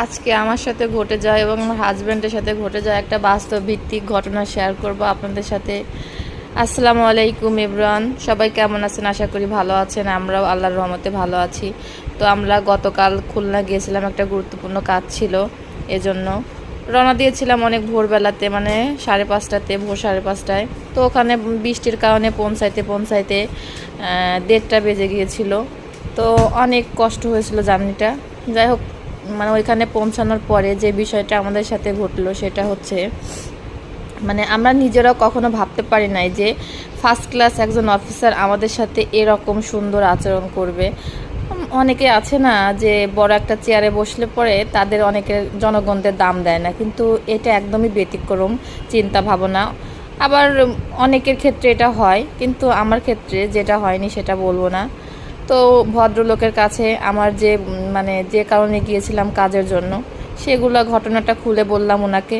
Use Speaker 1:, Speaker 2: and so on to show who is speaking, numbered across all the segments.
Speaker 1: আজকে আমার সাথে ঘটে যায় এবং আমার হাজব্যান্ডের সাথে ঘটে যায় একটা বাস্তব ভিত্তিক ঘটনা শেয়ার করব আপনাদের সাথে। আসসালামু আলাইকুম, ইমরান। সবাই কেমন আছেন? আশা করি ভালো আছেন। আমরাও আল্লাহর রহমতে ভালো আছি। তো আমরা গতকাল খুলনা গিয়েছিলাম, একটা গুরুত্বপূর্ণ কাজ ছিল এজন্য। রওনা দিয়েছিলাম অনেক ভোরবেলাতে মানে সাড়ে পাঁচটাতে, ভোর সাড়ে পাঁচটায়। তো ওখানে বৃষ্টির কারণে পৌঁছাইতে পৌঁছাইতে দেড়টা বেজে গিয়েছিল। তো অনেক কষ্ট হয়েছিল জার্নিটা। যাই হোক মানে ওইখানে পৌঁছানোর পরে যে বিষয়টা আমাদের সাথে ঘটলো সেটা হচ্ছে মানে আমরা নিজেরাও কখনো ভাবতে পারি নাই যে ফার্স্ট ক্লাস একজন অফিসার আমাদের সাথে এরকম সুন্দর আচরণ করবে। অনেকে আছে না যে বড় একটা চেয়ারে বসলে পরে তাদের অনেকের জনগণদের দাম দেয় না, কিন্তু এটা একদমই ব্যতিক্রম চিন্তা ভাবনা। আবার অনেকের ক্ষেত্রে এটা হয়, কিন্তু আমার ক্ষেত্রে যেটা হয়নি সেটা বলব না। তো ভদ্রলোকের কাছে আমার যে মানে যে কারণে গিয়েছিলাম কাজের জন্য, সেগুলো ঘটনাটা খুলে বললাম ওনাকে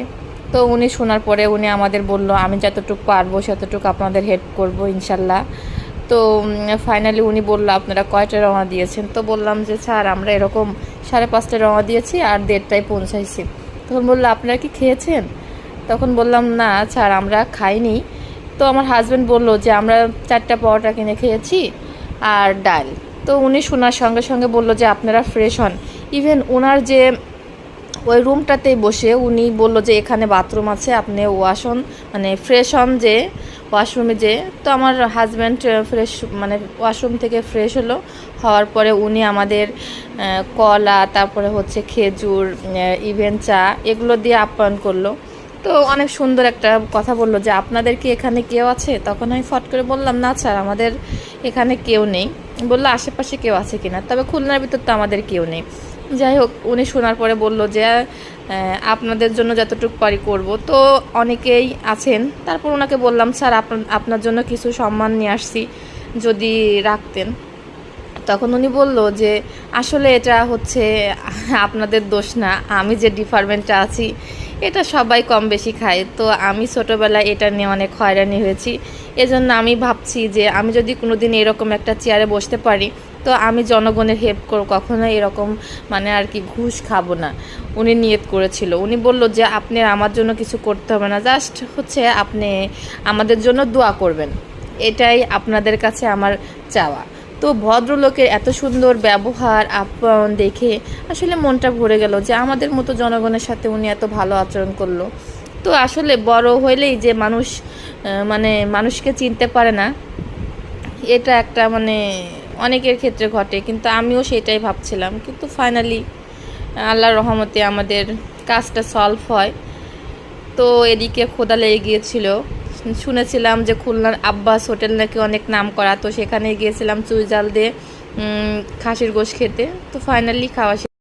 Speaker 1: তো উনি শোনার পরে উনি আমাদের বলল, আমি যতটুকু পারব ততটুকু আপনাদের হেল্প করব ইনশাল্লাহ। তো ফাইনালি উনি বলল, আপনারা কয়টা রওনা দিয়েছেন? তো বললাম যে, স্যার, আমরা এরকম সাড়ে পাঁচটা রওনা দিয়েছি আর দেড়টায় পৌঁছাইছি। তখন বলল, আপনারা কি খেয়েছেন? তখন বললাম, না স্যার, আমরা খাইনি। তো আমার হাজব্যান্ড বলল যে, আমরা চারটা পরোটা কিনে খেয়েছি। আর ডাল। তো উনি শোনার সঙ্গে সঙ্গে বলল যে, আপনারা ফ্রেশ হন। ইভেন ওনার যে ওই রুমটাতেই বসে উনি বলল যে, এখানে বাথরুম আছে, আপনি ওয়াশ হন। মানে ফ্রেশ হন যে, ওয়াশরুমে যে। তো আমার হাজব্যান্ড ফ্রেশ মানে ওয়াশরুম থেকে ফ্রেশ হলো। হওয়ার পরে উনি আমাদের কলা, তারপরে হচ্ছে খেজুর ইভেন চা, এগুলো দিয়ে আপ্যায়ন করল। তো অনেক সুন্দর একটা কথা বলল যে, আপনাদের কি এখানে কেউ আছে? তখন আমি ফট করে বললাম, না স্যার, আমাদের এখানে কেউ নেই। বলল, আশেপাশে কেউ আছে কিনা? তবে খুলনার ভিতর তো আমাদের কেউ নেই। যাই হোক, উনি শোনার পরে বলল যে আপনাদের জন্য যতটুকু পারি করব। তো অনেকেই আছেন, তারপর ওনাকে বললাম, স্যার আপনার জন্য কিছু সম্মান নিয়ে আসছি, যদি রাখতেন। তখন উনি বলল যে, আসলে এটা হচ্ছে আপনাদের দোষ না, আমি যে ডিপার্টমেন্টে আছি এটা সবাই কম বেশি খায়। তো আমি ছোটোবেলায় এটা নিয়ে অনেক হয়রানি হয়েছি। এজন্য আমি ভাবছি যে আমি যদি কোনো দিন এরকম একটা চেয়ারে বসতে পারি, তো আমি জনগণের হেল্প করব। কখনো এরকম মানে আর কি ঘুষ খাব না। উনি নিয়ত করেছিল। উনি বলল যে, আপনি আমার জন্য কিছু করতে হবে না। জাস্ট হচ্ছে আপনি আমাদের জন্য দোয়া করবেন। এটাই আপনাদের কাছে আমার চাওয়া। তো ভদ্রলোকের এত সুন্দর ব্যবহার আপ্যায়ন দেখে আসলে মনটা ভরে গেল যে আমাদের মতো জনগণের সাথে উনি এত ভালো আচরণ করল। তো আসলে বড় হইলেই যে মানুষ মানে মানুষকে চিনতে পারে না, এটা একটা মানে অনেকের ক্ষেত্রে ঘটে, কিন্তু আমিও সেটাই ভাবছিলাম। কিন্তু ফাইনালি আল্লাহর রহমতে আমাদের কাজটা সলভ হয়। তো এদিকে খোদা লেগে গিয়েছিল। শুনেছিলাম যে খুলনার আব্বাস হোটেল নাকি অনেক নাম করা, তো সেখানে গিয়েছিলাম চুইজাল দিয়ে খাসির গোশ খেতে তো ফাইনালি খাওয়া।